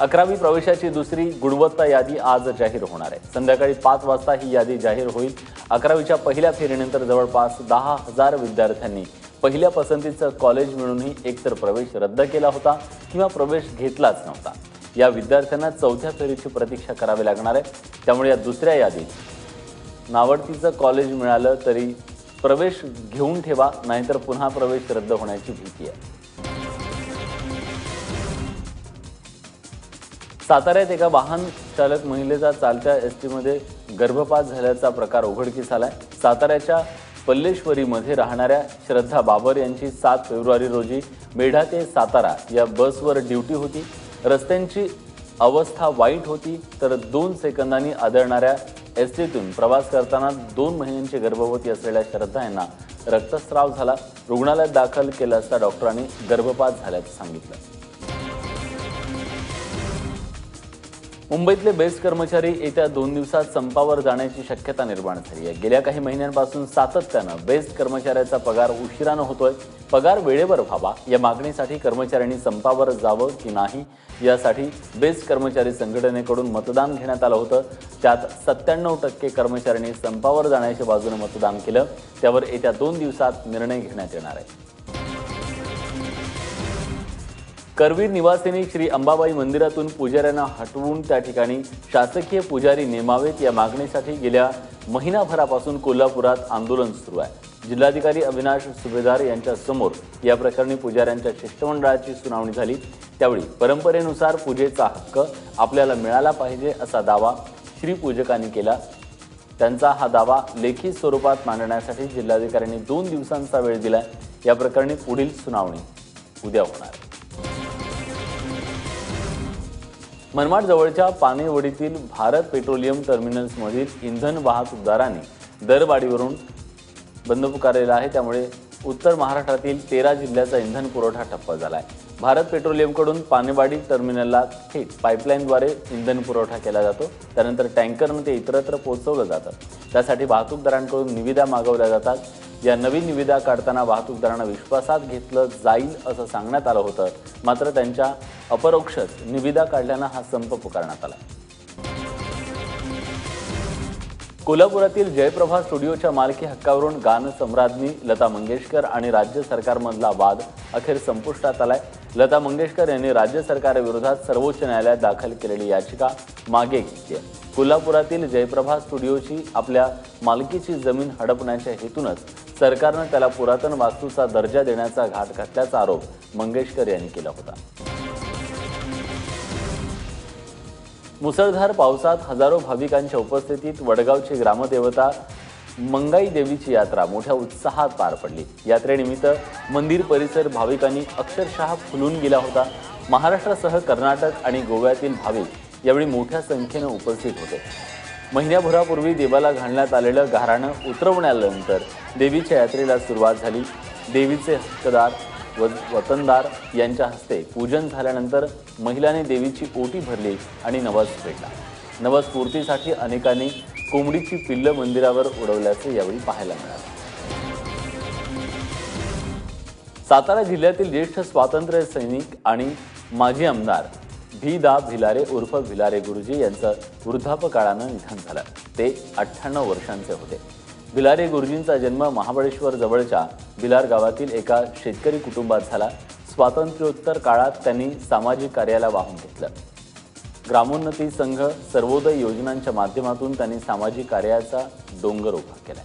अकरावी प्रवेशाची दुसरी गुणवत्ता यादी आज जाहीर होणार आहे. संध्याकाळी पाच वाजता ही यादी जाहीर होईल. अकरावीच्या पहिल्या फेरीनंतर जवळपास दहा हजार विद्यार्थ्यांनी पहिल्या पसंतीचं कॉलेज मिळूनही एकतर प्रवेश रद्द केला होता किंवा प्रवेश घेतलाच नव्हता. या विद्यार्थ्यांना चौथ्या फेरीची प्रतीक्षा करावी लागणार आहे. त्यामुळे या दुसऱ्या यादीत नावडतीचं कॉलेज मिळालं तरी प्रवेश घेऊन ठेवा नाहीतर पुन्हा प्रवेश रद्द होण्याची भीती आहे. साताऱ्यात एका वाहन चालक महिलेचा चालत्या एस टीमध्ये गर्भपात झाल्याचा प्रकार उघडकीस आलाय. साताऱ्याच्या पल्लेश्वरीमध्ये राहणाऱ्या श्रद्धा बाबर यांची सात फेब्रुवारी रोजी मेढा ते सातारा या बसवर ड्युटी होती. रस्त्यांची अवस्था वाईट होती तर दोन सेकंदांनी आदळणाऱ्या एस टीतून प्रवास करताना दोन महिन्यांची गर्भवती असलेल्या श्रद्धा यांना रक्तस्राव झाला. रुग्णालयात दाखल केलं असता डॉक्टरांनी गर्भपात झाल्याचं सांगितलं. मुंबईतले बेस्ट कर्मचारी येत्या दोन दिवसात संपावर जाण्याची शक्यता निर्माण झाली आहे. गेल्या काही महिन्यांपासून सातत्यानं बेस्ट कर्मचाऱ्याचा पगार उशिरानं होतोय. पगार वेळेवर व्हावा या मागणीसाठी कर्मचाऱ्यांनी संपावर जावं की नाही यासाठी बेस्ट कर्मचारी संघटनेकडून मतदान घेण्यात आलं होतं. त्यात सत्त्याण्णव टक्के कर्मचाऱ्यांनी संपावर जाण्याच्या बाजूने मतदान केलं. त्यावर येत्या दोन दिवसात निर्णय घेण्यात येणार आहे. करवीर निवासिनी श्री अंबाबाई मंदिरातून पुजाऱ्यांना हटवून त्या ठिकाणी शासकीय पुजारी नेमावेत या मागणीसाठी गेल्या महिनाभरापासून कोल्हापुरात आंदोलन सुरू आहे. जिल्हाधिकारी अविनाश सुभेदार यांच्या समोर या प्रकरणी पुजाऱ्यांच्या शिष्टमंडळाची सुनावणी झाली. त्यावेळी परंपरेनुसार पूजेचा हक्क आपल्याला मिळाला पाहिजे असा दावा श्रीपूजकांनी केला. त्यांचा हा दावा लेखी स्वरूपात मांडण्यासाठी जिल्हाधिकाऱ्यांनी दोन दिवसांचा वेळ दिला या प्रकरणी पुढील सुनावणी उद्या होणार. मनमाड जवळच्या पानेवडीतील भारत पेट्रोलियम टर्मिनल्समधील इंधन वाहतूकदारांनी दरवाढीवरून बंद पुकारलेला आहे. त्यामुळे उत्तर महाराष्ट्रातील तेरा जिल्ह्याचा इंधन पुरवठा ठप्प झाला आहे भारत पेट्रोलियमकडून पानेवाडी टर्मिनलला थेट पाईपलाईनद्वारे इंधन पुरवठा केला जातो. त्यानंतर टँकरनं ते इतरत्र पोहोचवलं जातं. त्यासाठी वाहतूकदारांकडून निविदा मागवल्या जातात. या नवीन निविदा काढताना वाहतूकदारांना विश्वासात घेतलं जाईल असं सांगण्यात आलं होतं. मात्र त्यांच्या अपरोक्षच निविदा काढल्यानं हा संप पुकारण्यात आला. कोल्हापुरातील जयप्रभा स्टुडिओच्या मालकी हक्कावरून गानसम्राज्ञी लता मंगेशकर आणि राज्य सरकारमधला वाद अखेर संपुष्टात आलाय. लता मंगेशकर यांनी राज्य सरकारविरोधात सर्वोच्च न्यायालयात दाखल केलेली याचिका मागे घेतली आहे. कोल्हापुरातील जयप्रभा स्टुडिओची आपल्या मालकीची जमीन हडपण्याच्या हेतूनच सरकारनं त्याला पुरातन वास्तूचा दर्जा देण्याचा घात घातल्याचा आरोप मंगेशकर यांनी केला होता. मुसळधार पावसात हजारो भाविकांच्या उपस्थितीत वडगावची ग्रामदेवता मंगाई देवीची यात्रा मोठ्या उत्साहात पार पडली. यात्रेनिमित्त मंदिर परिसर भाविकांनी अक्षरशः फुलून गेला होता. महाराष्ट्रासह कर्नाटक आणि गोव्यातील भाविक यावेळी मोठ्या संख्येनं उपस्थित होते. महिन्याभरापूर्वी देवाला घालण्यात आलेलं घाराणं उतरवण्यानंतर देवीच्या यात्रेला सुरुवात झाली. देवीचे हक्कदार वतनदार यांच्या हस्ते पूजन झाल्यानंतर महिलांनी देवीची ओटी भरली आणि नवस फेडला. नवस पूर्तीसाठी अनेकांनी कोंबडीची पिल्लं मंदिरावर उडवल्याचे यावेळी पाहायला मिळाले. सातारा जिल्ह्यातील ज्येष्ठ स्वातंत्र्य सैनिक आणि माजी आमदार भी दा भिलारे उर्फ भिलारे गुरुजी यांचं वृद्धापकाळानं निधन झालं. ते अठ्ठ्याण्णव वर्षांचे होते. भिलारे गुरुजींचा जन्म महाबळेश्वर जवळच्या भिलार गावातील एका शेतकरी कुटुंबात झाला. स्वातंत्र्योत्तर काळात त्यांनी सामाजिक कार्याला वाहून घेतलं. ग्रामोन्नती संघ सर्वोदय योजनांच्या माध्यमातून त्यांनी सामाजिक कार्याचा डोंगर उभा केला.